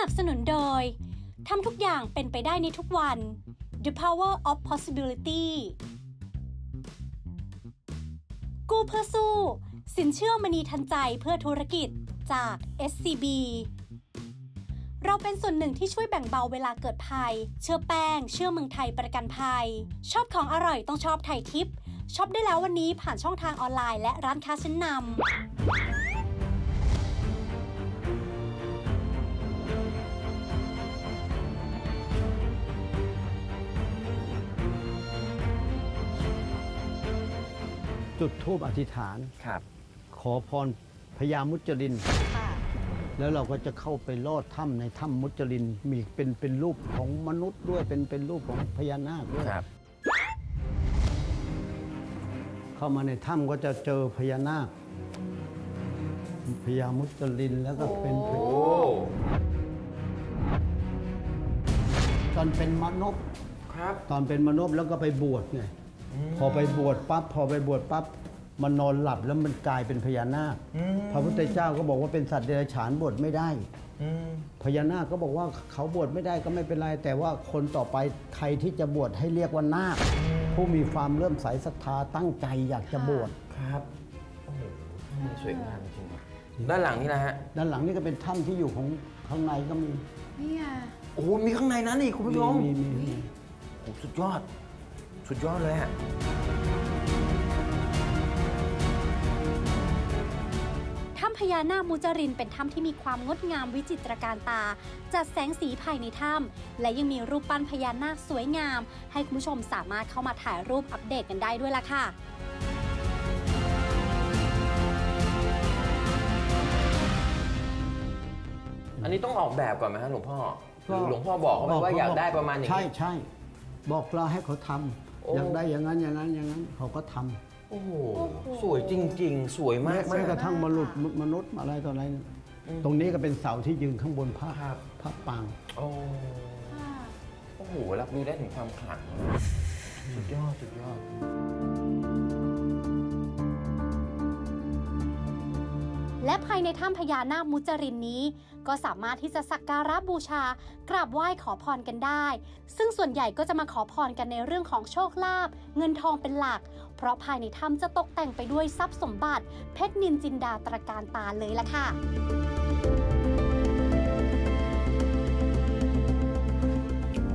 นับสนุนโดยทำทุกอย่างเป็นไปได้ในทุกวัน The Power of Possibility กู้เพื่อสู้ สินเชื่อมณีทันใจเพื่อธุรกิจจาก SCB เราเป็นส่วนหนึ่งที่ช่วยแบ่งเบาเวลาเกิดภัย เชื่อแป้ง เชื่อเมืองไทยประกันภัย ชอบของอร่อยต้องชอบไทยทิปช็อปได้แล้ววันนี้ผ่านช่องทางออนไลน์และร้านค้าชั้นนำ จุดทูปอธิษฐาน ครับ ขอพรพญามุจลินแล้วเราก็จะเข้าไปลอดถ้ำในถ้ำมุจลินมีเป็นเป็นรูปของมนุษย์ด้วยเป็นเป็นรูปของพญานาคด้วย ครับ เข้ามาในถ้ำก็จะเจอพญานาคพญามุจลินแล้วก็เป็นโอ้ ตอนเป็นมนุษย์ครับ ตอนเป็นมนุษย์แล้วก็ไปบวชไง พอไปบวชปั๊บพอไปบวชปั๊บมันนอนหลับแล้วมันกลายเป็นพญานาคพระพุทธเจ้าก็บอกว่าเป็นสัตว์เดรัจฉานบวชไม่ได้อืมพญานาคก็บอกว่าเขาบวชไม่ได้ก็ไม่เป็นไร แต่ว่าคนต่อไปใครที่จะบวชให้เรียกว่านาค ผู้มีความเริ่อมใสศรัทธาตั้งใจอยากจะบวชครับโอ้โหทำไมสวยงามจริงครับด้านหลังนี่นะฮะด้านหลังนี่ก็เป็นถ้ำที่อยู่ของข้างในก็มีเนี่ยโอ้โหมีข้างในนั้นอีกคุณผู้ชมมีมีมีโอ้โหสุดยอด สุดยอดเลยฮะถ้ำพญานาคมุจรินเป็นถ้ำที่มีความงดงามวิจิตรการตา จัดแสงสีภายในถ้ำและยังมีรูปปั้นพญานาคสวยงาม ให้คุณผู้ชมสามารถเข้ามาถ่ายรูปอัปเดตกันได้ด้วยล่ะค่ะอันนี้ต้องออกแบบก่อนไหมฮะหลวงพ่อหรือหลวงพ่อบอกเขาไหมว่าอยากได้ประมาณอย่างใช่นี้ ใช่บอกเราให้เขาทโอ้ำ อยากได้อย่างนั้นอย่างนั้นอย่างนั้นเขาก็ทำโอ้โห สวยจริง ๆ สวยมากแม้กระทั่งมนุษย์มนุษย์อะไรต่ออะไร ตรงนี้ก็เป็นเสาที่ยืนข้างบนพระครับพระปางโอ้โอ้โหรับรู้ได้ถึงความขลังสุดยอดสุดยอด และภายในถ้ำพญานาคมุจรินนี้ ก็สามารถที่จะสักการะบูชากราบไหว้ขอพรกันได้ ซึ่งส่วนใหญ่ก็จะมาขอพรกันในเรื่องของโชคลาภเงินทองเป็นหลัก เพราะภายในถ้ำจะตกแต่งไปด้วยทรัพย์สมบัติ เพชรนินจินดาตระการตาเลยล่ะค่ะโอ้โห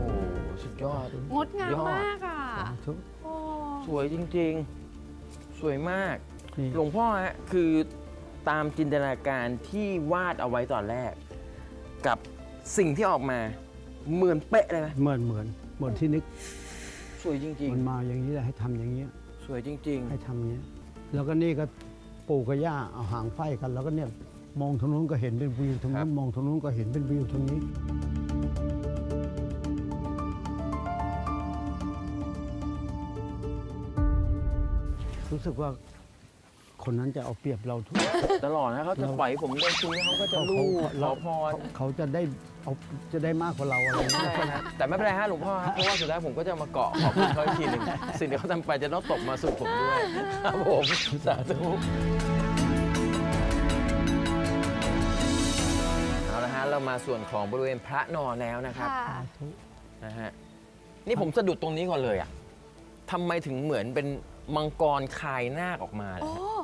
สุดยอดงดงามยอดมากอะทุกโอ้สวยจริง ๆ สวยมากนี่หลวงพ่อฮะคือ ตามจินตนาการที่วาดเอาไว้ตอนแรก กับสิ่งที่ออกมาเหมือนเป๊ะเลยไหมเหมือนเหมือนเหมือนที่นึกสวยจริง มันมาอย่างนี้แหละให้ทำอย่างนี้ยๆ สวยจริง ให้ทำอย่างนี้ยแล้วก็นี่ก็ปู่กับย่าเอาหางไฟกัน แล้วก็เนี่ยมองทางนู้นก็เห็นเป็นวิวทางนู้นมองทางนู้นก็เห็นเป็นวิวทางนี้ รู้สึกว่า คนนั้นจะเอาเปรียบเราทุกๆตลอดนะเขาจะปล่อยให้ผมเดินคุยเขาก็จะลูบขอพรเขาจะได้เอาจะได้มากกว่าเราอะไรอย่างเงี้ยใช่ฮะแต่ไม่เป็นไรฮะหลวงพ่อฮะเพราะว่าสุดท้ายผมก็จะมาเกาะขอบคุณเขาอีกทีหนึ่งสิ่งที่เขาทำไปจะต้องตกมาสู่ผมด้วยครับผมสาธุเอาละฮะเรามาส่วนของบริเวณพระนอนแล้วนะครับค่ะนะฮะนี่ผมสะดุดตรงนี้ก่อนเลยอะทำไมถึงเหมือนเป็น มังกรคายนาคออกมาเลยโอ้ฮะ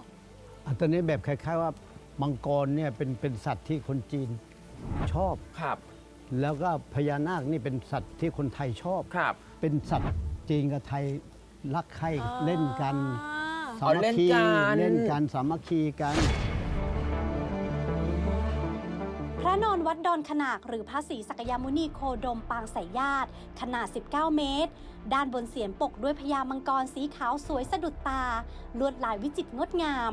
อันตอนนี้แบบคล้าย ๆว่ามังกรเนี่ยเป็นเป็นสัตว์ที่คนจีนชอบ ครับ แล้วก็พญานาคนี่เป็นสัตว์ที่คนไทยชอบ ครับ เป็นสัตว์จีนกับไทยรักใคร่เล่นกัน สาอ๋อมัเล่คนคีกัน เล่นกันสามัคคีกัน นอนวัดดอนขนากหรือพระศรีสักยมุนีโคดมปางสายญาติ ขนาด 19 เมตร ด้านบนเสียนปกด้วยพญามังกรสีขาวสวยสะดุดตา ลวดลายวิจิตรงดงาม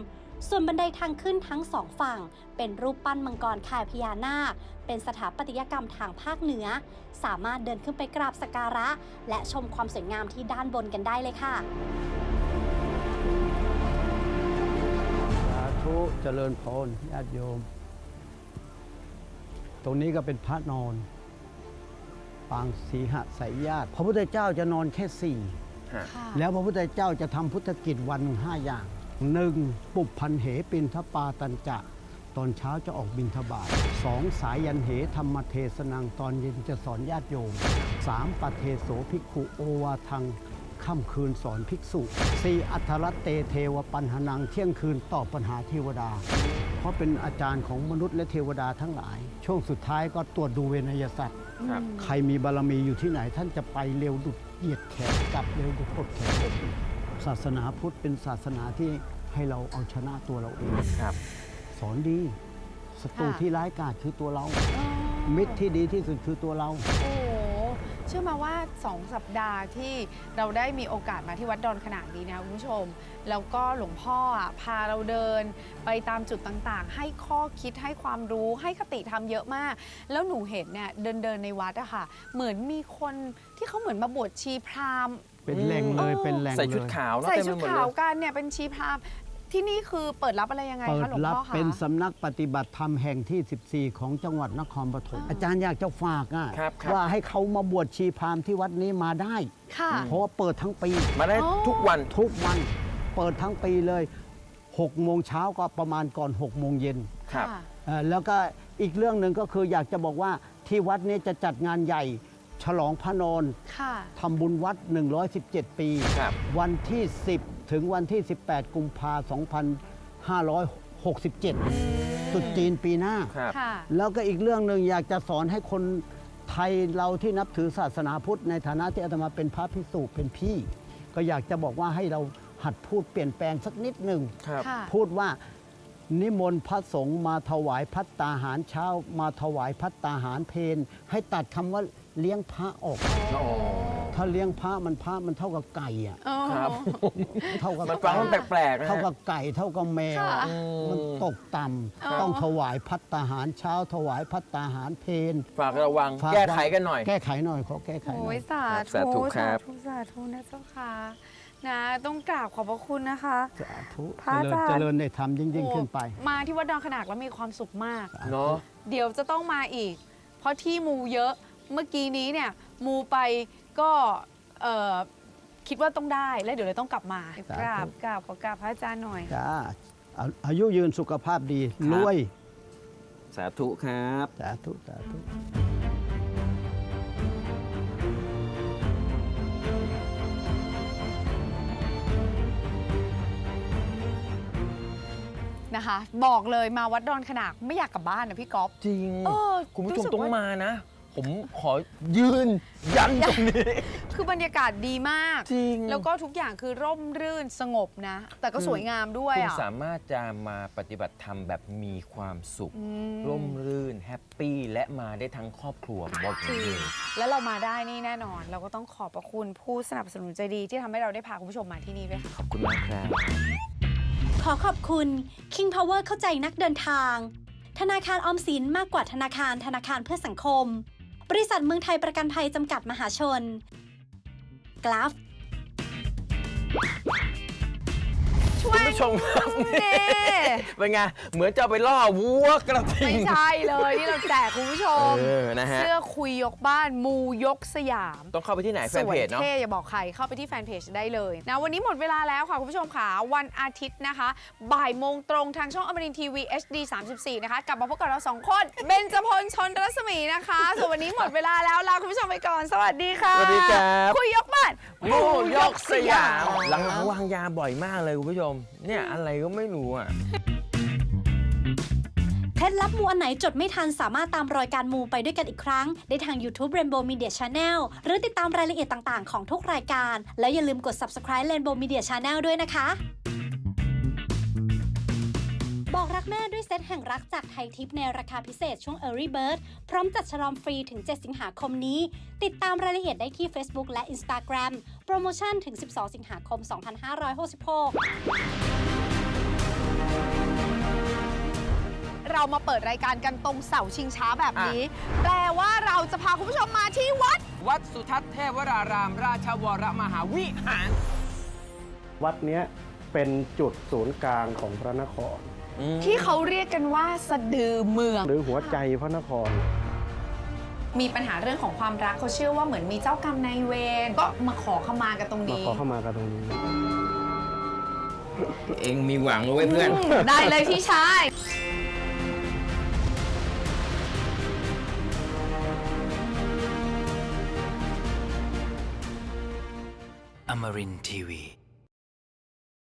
ส่วนบันไดทางขึ้นทั้งสองฝั่ง เป็นรูปปั้นมังกรคายพญานาค เป็นสถาปัตยกรรมทางภาคเหนือ สามารถเดินขึ้นไปกราบสักการะ และชมความสวยงามที่ด้านบนกันได้เลยค่ะสาธุเจริญพรญาติโยม ตรงนี้ก็เป็นพระนอน ปางสีหสายญาติ พระพุทธเจ้าจะนอนแค่สี่ฮะค่ะแล้วพระพุทธเจ้าจะทำพุทธกิจวันหนึ่งห้าอย่างหนึ่งปุบพันเหปินทปาตันจะ ตอนเช้าจะออกบิณฑบาตสองสายยันเหธรรมเทศนังตอนเย็นจะสอนญาติโยมสามปเทโสภิกขุโอวาทังค่ำคืนสอนภิกษุสี่อัทรัตเตเทวปัญหนังเที่ยงคืนตอบปัญหาเทวดาเพ ราะเป็นอาจารย์ของมนุษย์และเทวดาทั้งหลาย ช่วงสุดท้ายก็ตรวจดูเวนยสัตว์ ครับ ใครมีบารมีอยู่ที่ไหน ท่านจะไปเร็วดุดเหยียดแขนกลับเร็วดุดกดแขนศาสนาพุทธเป็นศาสนาที่ให้เราเอาชนะตัวเราเอง ครับ สอนดีศัตรูค่ะ ที่ร้ายกาจคือตัวเราอ๋อมิตรที่ดีที่สุดคือตัวเรา โอ้โห เชื่อมาว่า 2 สัปดาห์ที่เราได้มีโอกาสมาที่วัดดอนขนาดนี้นะคุณผู้ชม แล้วก็หลวงพ่ออะพาเราเดิน ไปตามจุดต่างๆ ให้ข้อคิดให้ความรู้ให้คติธรรมเยอะมาก แล้วหนูเห็นเนี่ยเดินเดินๆในวัดอะค่ะ เหมือนมีคนที่เขาเหมือนมาบวชชีพราหมณ์ เป็นแหล่งเลยเออเป็นแหล่งใส่ชุดเลย ขาวเนอะใส่เต็มชุไปดหมดขาเลวยกันเนี่ยเป็นชีพราหมณ์ ที่นี่คือเปิดรับอะไรยังไงเปิคะดหลวงรับพ่อคะเป็นสำนักปฏิบัติธรรมแห่งที่ 14 ของจังหวัดนครปฐมอาจารย์อยากจะฝากอะครับครับ ว่าให้เขามาบวชชีพราหมณ์ที่วัดนี้มาได้ ค่ะ เพราะว่าเปิดทั้งปี มาได้อ๋อทุกวัน ทุกวันเปิดทั้งปีเลย6โมงเช้าก็ประมาณก่อน6โมงเย็นครับ ค่ะ เอ่อแล้วก็อีกเรื่องหนึ่งก็คืออยากจะบอกว่าที่วัดนี้จะจัดงานใหญ่ ฉลองพระนอนค่ะ ทำบุญวัด 117 ปี ครับ วันที่ 10 ถึงวันที่ 18 กุมภาพันธ์2567ตรุษจีนปีหน้า ครับ ค่ะ แล้วก็อีกเรื่องหนึ่งอยากจะสอนให้คนไทยเราที่นับถือศาสนาพุทธ ในฐานะที่อาตมาเป็นพระภิกษุเป็นพี่ ก็อยากจะบอกว่าให้เราหัดพูดเปลี่ยนแปลงสักนิดหนึ่ง ครับ ค่ะ พูดว่านิมนต์พระสงฆ์มาถวายพัตตาหารเช้า มาถวายพัตตาหารเพนให้ตัดคำว่าเลี้ยงพระออก อ๋อ ถ้าเลี้ยงพระมันพระมันเท่ากับไก่อะอ๋อ ครับ เท่ากับมันฟังมันแปลกๆนะเท่าฮะกับไก่เท่ากับแมวอะค่ะมันตกต่อ๋อำต้องถวายพัตตาหารเช้า ถวายพัตตาหารเพนฝากระวังฝาแก้ไขกันหน่อย แก้ไขหน่อยขอแก้ไขหน่โอ้อยยสาสาธุธุครับสาธุสาธุนะเจ้าค่ะนะต้องกราบขอบพระคุณนะคะ สาธุพระเจริญอาจารย์เจริญในธรรมยิ่งยิ่งขึ้นไป โอ้มาที่วัดดอนขนาดแล้วมีความสุขมาก เนาะ เดี๋ยวจะต้องมาอีก เพราะที่มูเยอะ เมื่อกี้นี้เนี่ยมูไป ก็เอ่อคิดว่าต้องได้แล้วเดี๋ยวเลยต้องกลับมาสาธุกราบกราบขอกราบพระอาจารย์หน่อย จ้าอาอายุยืนสุขภาพดีรวยสาธุครับ สาธุสาธุนะคะ บอกเลยมาวัดดอนขนาดไม่อยากกลับบ้านนะพี่ก๊อฟจริง เออคุณผู้ชรู้มสึกต้องว่ามานะ ผมขอยืนยันตรงนี้ คือบรรยากาศดีมาก จริง แล้วก็ทุกอย่างคือร่มรื่นสงบนะ แต่ก็สวยงามด้วยคุณอะ สามารถจะมาปฏิบัติธรรมแบบมีความสุข อืม ร่มรื่น แฮปปี้และมาได้ทั้งครอบครัวบอกจจริริงงแล้วเรามาได้นี่แน่นอน เราก็ต้องขอบพระคุณผู้สนับสนุนใจดีที่ทำให้เราได้พาคุณผู้ชมมาที่นี่ด้วยค่ะ ขอบคุณมากครับ ขอขอบคุณ King Power เข้าใจนักเดินทาง ธนาคารออมสินมากกว่าธนาคารธนาคารเพื่อสังคมบ ริษัทเมืองไทยประกันภัยจำกัดมหาชน กราฟ คุณผู้ชมครับเน่เป็นไงเหมือนจะเอาไปล่อวัวกระทิไม่ง ใช่เลยนี่เราแจกคุณผู้ชมเออนะฮะเสื้อคุยยกบ้านมูยกสยาม ต้องเข้าไปที่ไหนแฟนเพจเนาะ สวยเท่อย่าบอกใครเข้าไปที่แฟนเพจได้เลยนะวันนี้หมดเวลาแล้วค่ะ คุณผู้ชมค่ะ วันอาทิตย์นะคะ บ่ายโมงตรงทางช่องอมรินทีวี HD 34 นะคะ กลับมาพบกับเราสองคน เบนจพลชนรัศมีนะคะ ส่วนวันนี้หมดเวลาแล้วลาคุณผู้ชมไปก่อน สวัสดีค่ะสวัสดีครับ คุยยกบ้าน หมูยกสยามหลังๆวางยาบ่อยมากเลยคุณผู้ชมเนี่ยอะไรก็ไม่รู้อะ เคล็ดลับมูอันไหนจดไม่ทันสามารถตามรอยการมูไปด้วยกันอีกครั้ง ได้ทาง YouTube Rainbow Media Channel หรือติดตามรายละเอียดต่างๆ ของทุกรายการ แล้วอย่าลืมกด subscribe Rainbow Media Channel ด้วยนะคะ บอกรักแม่ด้วยเซตแห่งรักจากไทยทิปในราคาพิเศษช่วง Early Bird พร้อมจัดฉลองฟรีถึง 7 สิงหาคมนี้ ติดตามรายละเอียดได้ที่ Facebook และ Instagram โปรโมชั่นถึง 12 สิงหาคม 2566เรามาเปิดรายการกันตรงเสาชิงช้าแบบนี้ แปลว่าเราจะพาคุณผู้ชมมาที่วัด วัดสุทัศน์เทพวรารามราชวรมหาวิหาร วัดเนี้ยเป็นจุดศูนย์กลางของพระนคร ที่เขาเรียกกันว่าสะดือเมือง หรือหัวใจพระนคร มีปัญหาเรื่องของความรักเขาเชื่อว่าเหมือนมีเจ้ากรรมนายเวรก็มาขอเข้ามากันตรงนี้มาขอเข้ามากันตรงนี้ เองมีหวังเลยเพื่อน ได้เลยพี่ชายอมรินทีวี